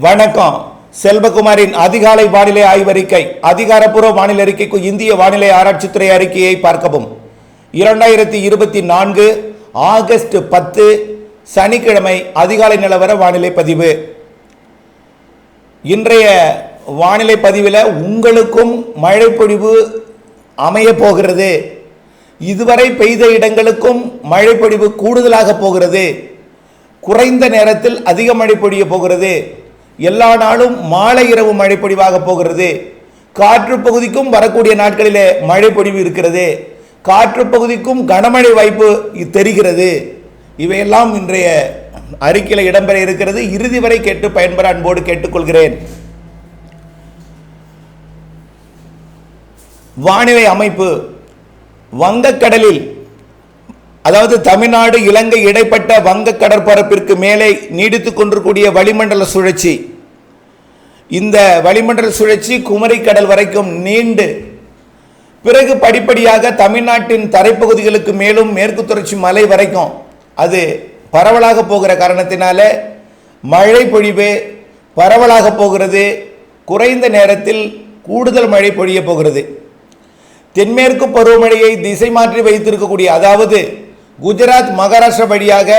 வணக்கம். செல்வகுமாரின் அதிகாலை வானிலை ஆய்வறிக்கை அதிகாரப்பூர்வ வானிலை அறிக்கைக்கு இந்திய வானிலை ஆராய்ச்சித்துறை அறிக்கையை பார்க்கவும். இரண்டாயிரத்தி இருபத்தி நான்கு ஆகஸ்ட் பத்து சனிக்கிழமை அதிகாலை நிலவர வானிலை பதிவு. இன்றைய வானிலை பதிவில் உங்களுக்கும் மழை பொழிவு போகிறது. இதுவரை பெய்த இடங்களுக்கும் மழை பொழிவு கூடுதலாக போகிறது. குறைந்த நேரத்தில் அதிக மழை பொழிய போகிறது. எல்லா நாளும் மாலை இரவு மழை பொழிவாக போகிறது. காற்று பகுதிக்கும் வரக்கூடிய நாட்களிலே மழை பொழிவு இருக்கிறது. காற்று பகுதிக்கும் கனமழை வாய்ப்பு தெரிகிறது. இவையெல்லாம் இன்றைய அறிக்கையில் இடம்பெற இருக்கிறது. இறுதி வரை கேட்டு பயன்பெற அன்போடு கேட்டுக்கொள்கிறேன். வானிலை அமைப்பு. வங்கக்கடலில் அதாவது தமிழ்நாடு இலங்கை இடைப்பட்ட வங்க கடற்பரப்பிற்கு மேலே நீடித்துக் கொண்டிருக்கூடிய வளிமண்டல சுழற்சி. இந்த வளிமண்டல சுழற்சி குமரி கடல் வரைக்கும் நீண்டு. பிறகு படிப்படியாக தமிழ்நாட்டின் தரைப்பகுதிகளுக்கு மேலும் மேற்கு தொடர்ச்சி மலை வரைக்கும் அது பரவலாக போகிற காரணத்தினால மழை பொழிவு பரவலாக போகிறது. குறைந்த நேரத்தில் கூடுதல் மழை பொழிய போகிறது. தென்மேற்கு பருவமழையை திசை மாற்றி வைத்திருக்கக்கூடிய அதாவது குஜராத் மகாராஷ்டிரா வழியாக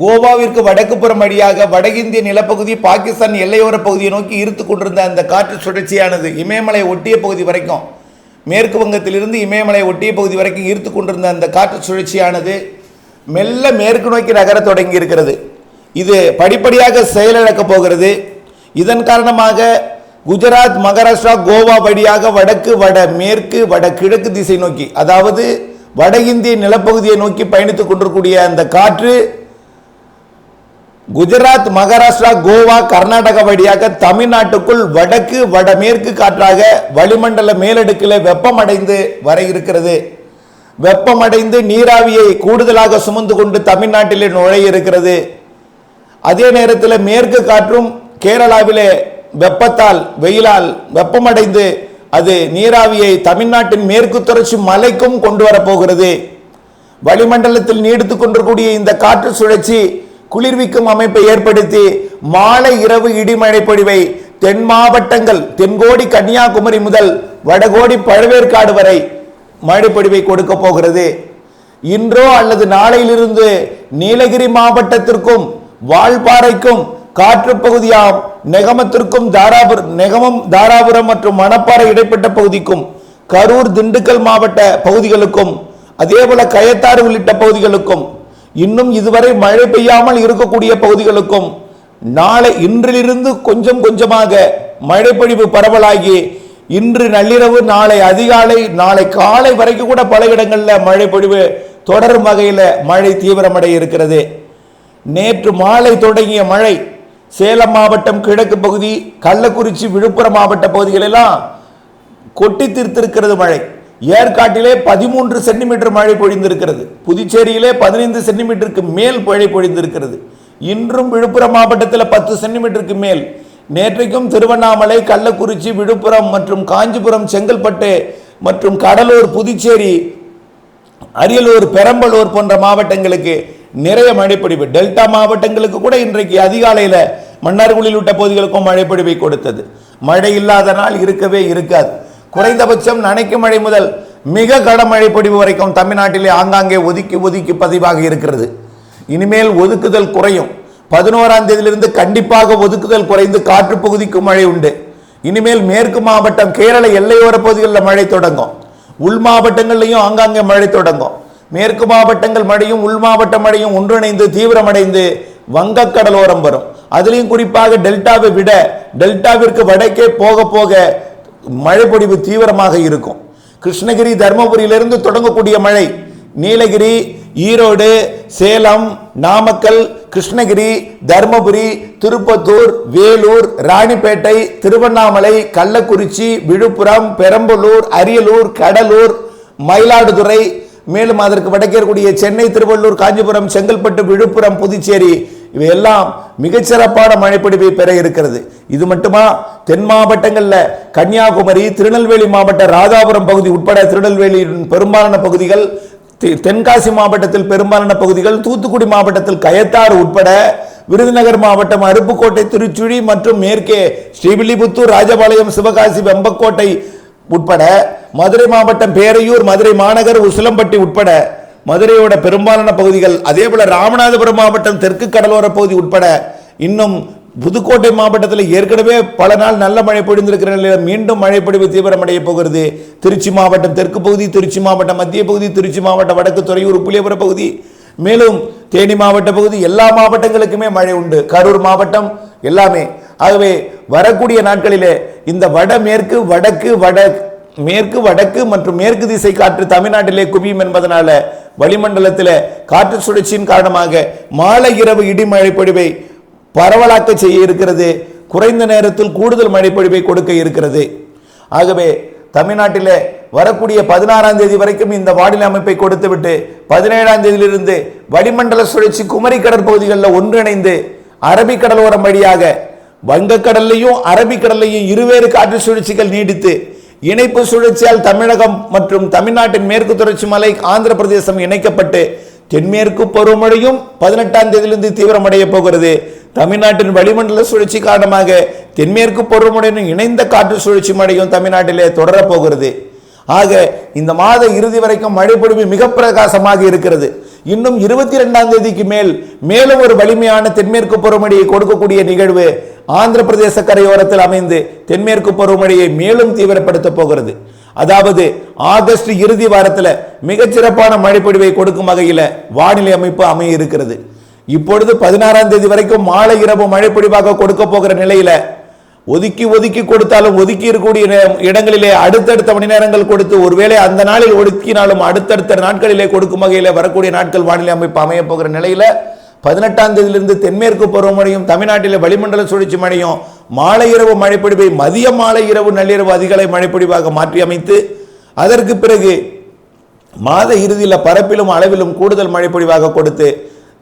கோவாவிற்கு வடக்கு புறம் வழியாக வட இந்திய நிலப்பகுதி பாகிஸ்தான் எல்லையோர பகுதியை நோக்கி ஈர்த்து கொண்டிருந்த அந்த காற்று சுழற்சியானது இமயமலை ஒட்டிய பகுதி வரைக்கும். மேற்கு வங்கத்திலிருந்து இமயமலை ஒட்டிய பகுதி வரைக்கும் ஈர்த்து கொண்டிருந்த அந்த காற்று சுழற்சியானது மெல்ல மேற்கு நோக்கி நகரத் தொடங்கி இருக்கிறது இது படிப்படியாக செயலிழக்கப் போகிறது. இதன் காரணமாக குஜராத் மகாராஷ்டிரா கோவா வழியாக வடக்கு வட மேற்கு வட கிழக்கு திசை நோக்கி அதாவது வட இந்திய நிலப்பகுதியை நோக்கி பயணித்துக் கொண்டிருக்கூடிய அந்த காற்று குஜராத் மகாராஷ்டிரா கோவா கர்நாடகா வழியாக தமிழ்நாட்டுக்குள் வடக்கு வடமேற்கு காற்றாக வளிமண்டல மேலடுக்கில் வெப்பமடைந்து வர இருக்கிறது. வெப்பமடைந்து நீராவியை கூடுதலாக சுமந்து கொண்டு தமிழ்நாட்டிலே நுழைய இருக்கிறது. அதே நேரத்தில் மேற்கு காற்றும் கேரளாவிலே வெப்பத்தால் வெயிலால் வெப்பமடைந்து அது நீராவியை தமிழ்நாட்டின் மேற்கு தொடர்ச்சி மலைக்கும் கொண்டு வரப்போகிறது வளிமண்டலத்தில் நீடித்துக் கொண்டிருக்கூடிய இந்த காற்று சுழற்சி குளிர்விக்கும் அமைப்பை ஏற்படுத்தி மாலை இரவு இடிமழை பொழிவை தென் மாவட்டங்கள் தென்கோடி கன்னியாகுமரி முதல் வடகோடி பழவேற்காடு வரை மழை பொழிவை கொடுக்க போகிறது. இன்றோ அல்லது நாளையிலிருந்து நீலகிரி மாவட்டத்திற்கும் வால்பாறைக்கும் காற்று பகுதியாம் நெகமத்திற்கும் தாராபுரம் நெகமம் தாராபுரம் மற்றும் மணப்பாறை இடைப்பட்ட பகுதிக்கும் கரூர் திண்டுக்கல் மாவட்ட பகுதிகளுக்கும் அதேபோல கயத்தாறு உள்ளிட்ட பகுதிகளுக்கும் இன்னும் இதுவரை மழை பெய்யாமல் இருக்கக்கூடிய பகுதிகளுக்கும் நாளை இன்றிலிருந்து கொஞ்சம் கொஞ்சமாக மழைப்பொழிவு பரவலாகி இன்று நள்ளிரவு நாளை அதிகாலை நாளை காலை வரைக்கும் கூட பல இடங்களில் மழைப்பொழிவு தொடரும் வகையில் மழை தீவிரமடைய இருக்கிறது. நேற்று மாலை தொடங்கிய மழை சேலம் மாவட்டம் கிழக்கு பகுதி கள்ளக்குறிச்சி விழுப்புரம் மாவட்ட பகுதிகளெல்லாம் கொட்டி தீர்த்திருக்கிறது மழை. ஏற்காட்டிலே பதிமூன்று சென்டிமீட்டர் மழை பொழிந்திருக்கிறது. புதுச்சேரியிலே பதினைந்து சென்டிமீட்டருக்கு மேல் மழை பொழிந்திருக்கிறது. இன்றும் விழுப்புரம் மாவட்டத்தில் பத்து சென்டிமீட்டருக்கு மேல். நேற்றைக்கும் திருவண்ணாமலை கள்ளக்குறிச்சி விழுப்புரம் மற்றும் காஞ்சிபுரம் செங்கல்பட்டு மற்றும் கடலூர் புதுச்சேரி அரியலூர் பெரம்பலூர் போன்ற மாவட்டங்களுக்கு நிறைய மழைப்பொழிவு. டெல்டா மாவட்டங்களுக்கு கூட இன்றைக்கு அதிகாலையில் மன்னார்குழியில் விட்ட பகுதிகளுக்கும் மழைப்பொழிவை கொடுத்தது. மழை இல்லாத நாள் இருக்கவே இருக்காது. குறைந்தபட்சம் நனைக்கும் மழை முதல் மிக கடமழை பொடிவு வரைக்கும் தமிழ்நாட்டிலே ஆங்காங்கே ஒதுக்கி ஒதுக்கி பதிவாக இருக்கிறது. இனிமேல் ஒதுக்குதல் குறையும். பதினோராம் தேதியிலிருந்து கண்டிப்பாக ஒதுக்குதல் குறைந்து காற்று பகுதிக்கு மழை உண்டு. இனிமேல் மேற்கு மாவட்டம் கேரள எல்லையோர பகுதிகளில் மழை தொடங்கும். உள் மாவட்டங்கள்லையும் ஆங்காங்கே மழை தொடங்கும். மேற்கு மாவட்டங்கள் மழையும் உள் மாவட்ட மழையும் ஒன்றிணைந்து தீவிரமடைந்து வங்கக்கடலோரம் வரும். அதுலேயும் குறிப்பாக டெல்டாவை விட டெல்டாவிற்கு வடக்கே போக போக மழைப்பொடிவு தீவிரமாக இருக்கும். கிருஷ்ணகிரி தருமபுரியிலிருந்து தொடங்கக்கூடிய மழை நீலகிரி ஈரோடு சேலம் நாமக்கல் கிருஷ்ணகிரி தருமபுரி திருப்பத்தூர் வேலூர் ராணிப்பேட்டை திருவண்ணாமலை கள்ளக்குறிச்சி விழுப்புரம் பெரம்பலூர் அரியலூர் கடலூர் மயிலாடுதுறை மேலும் அதற்கு வடக்கேற்கக்கூடிய சென்னை திருவள்ளூர் காஞ்சிபுரம் செங்கல்பட்டு விழுப்புரம் புதுச்சேரி இவையெல்லாம் மிகச்சிறப்பான மழைப்பிடிப்பை பெற இருக்கிறது. இது மட்டுமா? தென் மாவட்டங்களில் கன்னியாகுமரி திருநெல்வேலி மாவட்ட ராதாபுரம் பகுதி உட்பட திருநெல்வேலியின் பெரும்பாலான பகுதிகள் தெ- தென்காசி மாவட்டத்தில் பெரும்பாலான பகுதிகள் தூத்துக்குடி மாவட்டத்தில் கயத்தாறு உட்பட விருதுநகர் மாவட்டம் அருப்புக்கோட்டை திருச்சுழி மற்றும் மேற்கே ஸ்ரீவில்லிபுத்தூர் ராஜபாளையம் சிவகாசி வெம்பக்கோட்டை உட்பட மதுரை மாவட்டம் பேரையூர் மதுரை மாநகர் உசிலம்பட்டி உட்பட மதுரையோட பெரும்பாலான பகுதிகள் அதே போல ராமநாதபுரம் மாவட்டம் தெற்கு கடலோர பகுதி உட்பட இன்னும் புதுக்கோட்டை மாவட்டத்தில் ஏற்கனவே பல நாள் நல்ல மழை பொழிந்திருக்கிற நிலையில் மீண்டும் மழை பொழிவு தீவிரமடைய போகிறது. திருச்சி மாவட்டம் தெற்கு பகுதி திருச்சி மாவட்டம் மத்திய பகுதி திருச்சி மாவட்டம் வடக்கு துறையூர் புளியபுர பகுதி மேலும் தேனி மாவட்ட பகுதி எல்லா மாவட்டங்களுக்குமே மழை உண்டு. கரூர் மாவட்டம் எல்லாமே. ஆகவே வரக்கூடிய நாட்களிலே இந்த வடமேற்கு வடக்கு வட மேற்கு வடக்கு மற்றும் மேற்கு திசை காற்று தமிழ்நாட்டிலே குவியும் என்பதனால வளிமண்டலத்தில் காற்று சுழற்சியின் காரணமாக மாலை இரவு இடிமழை பொழிவை பரவலாக்க செய்ய இருக்கிறது. குறைந்த நேரத்தில் கூடுதல் மழைப்பொழிவை கொடுக்க இருக்கிறது. ஆகவே தமிழ்நாட்டில் வரக்கூடிய பதினாறாம் தேதி வரைக்கும் இந்த வானிலை அமைப்பை கொடுத்துவிட்டு பதினேழாம் தேதியிலிருந்து வளிமண்டல சுழற்சி குமரி கடற்பகுதிகளில் ஒன்றிணைந்து அரபிக்கடலோரம் வழியாக வங்கக்கடல்லையும் அரபிக்கடல்லையும் இருவேறு காற்று சுழற்சிகள் நீடித்து இணைப்பு சுழற்சியால் தமிழகம் மற்றும் தமிழ்நாட்டின் மேற்கு தொடர்ச்சி மலை ஆந்திர பிரதேசம் இணைக்கப்பட்டு தென்மேற்கு பருவமழையும் பதினெட்டாம் தேதியிலிருந்து தீவிரமடைய போகிறது. தமிழ்நாட்டின் வளிமண்டல சுழற்சி காரணமாக தென்மேற்கு பருவமழையுடன் இணைந்த காற்று சுழற்சி மழையும் தமிழ்நாட்டிலே தொடரப் போகிறது. ஆக இந்த மாத இறுதி வரைக்கும் மழை பொழிவு மிக பிரகாசமாக இருக்கிறது. இன்னும் இருபத்தி ரெண்டாம் தேதிக்கு மேல் மேலும் ஒரு வலிமையான தென்மேற்கு பருவமழையை கொடுக்கக்கூடிய நிகழ்வு ஆந்திர பிரதேச கரையோரத்தில் அமைந்து தென்மேற்கு பருவமழையை மேலும் தீவிரப்படுத்த போகிறது. அதாவது ஆகஸ்ட் இறுதி வாரத்தில் மிகச்சிறப்பான மழைப்பொழிவை கொடுக்கும் வகையில் வானிலை அமைப்பு அமைய இருக்கிறது இப்பொழுது பதினாறாம் தேதி வரைக்கும் மாலை இரவு மழைப்பொழிவாக கொடுக்க போகிற நிலையில ஒதுக்கி ஒதுக்கி கொடுத்தாலும் ஒதுக்கி இருக்கக்கூடிய இடங்களிலே அடுத்தடுத்த மணி நேரங்கள் கொடுத்து ஒருவேளை அந்த நாளில் ஒதுக்கினாலும் அடுத்தடுத்த நாட்களிலே கொடுக்கும் வகையில் வரக்கூடிய நாட்கள் வானிலை அமைப்பு அமைய போகிற நிலையில பதினெட்டாம் தேதியிலிருந்து தென்மேற்கு பருவமழையும் தமிழ்நாட்டில் வளிமண்டல சுழற்சி மழையும் மாலை இரவு மழைப்பொழிவை மதிய மாலை இரவு நள்ளிரவு அதிகாலை மழைப்பொழிவாக மாற்றி அமைத்து அதற்கு பிறகு மாத இறுதியில் பரப்பிலும் அளவிலும் கூடுதல் மழைப்பொழிவாக கொடுத்து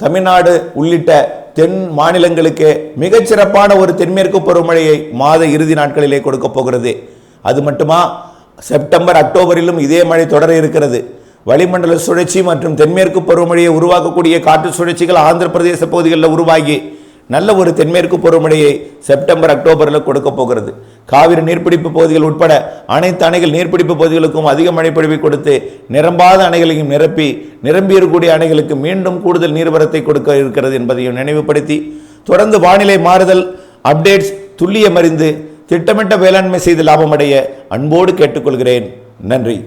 தமிழ்நாடு உள்ளிட்ட தென் மாநிலங்களுக்கு மிகச்சிறப்பான ஒரு தென்மேற்கு பருவமழையை மாத இறுதி நாட்களிலே கொடுக்க போகிறது. அது மட்டுமா செப்டம்பர் அக்டோபரிலும் இதே மழை தொடர இருக்கிறது. வளிமண்டல சுழற்சி மற்றும் தென்மேற்கு பருவமழையை உருவாக்கக்கூடிய காற்று சுழற்சிகள் ஆந்திர பிரதேச பகுதிகளில் உருவாகி நல்ல ஒரு தென்மேற்கு பருவமழையை செப்டம்பர் அக்டோபரில் கொடுக்க போகிறது. காவிரி நீர்பிடிப்பு பகுதிகள் உட்பட அனைத்து அணைகள் நீர்பிடிப்பு பகுதிகளுக்கும் அதிக மழைப்பொழிவை கொடுத்து நிரம்பாத அணைகளையும் நிரப்பி நிரம்பியிருக்கக்கூடிய அணைகளுக்கு மீண்டும் கூடுதல் நீர்வரத்தை கொடுக்க இருக்கிறது என்பதையும் நினைவுபடுத்தி தொடர்ந்து வானிலை மாறுதல் அப்டேட்ஸ் துல்லியமறிந்து திட்டமிட்ட வேளாண்மை செய்து லாபமடைய அன்போடு கேட்டுக்கொள்கிறேன். நன்றி.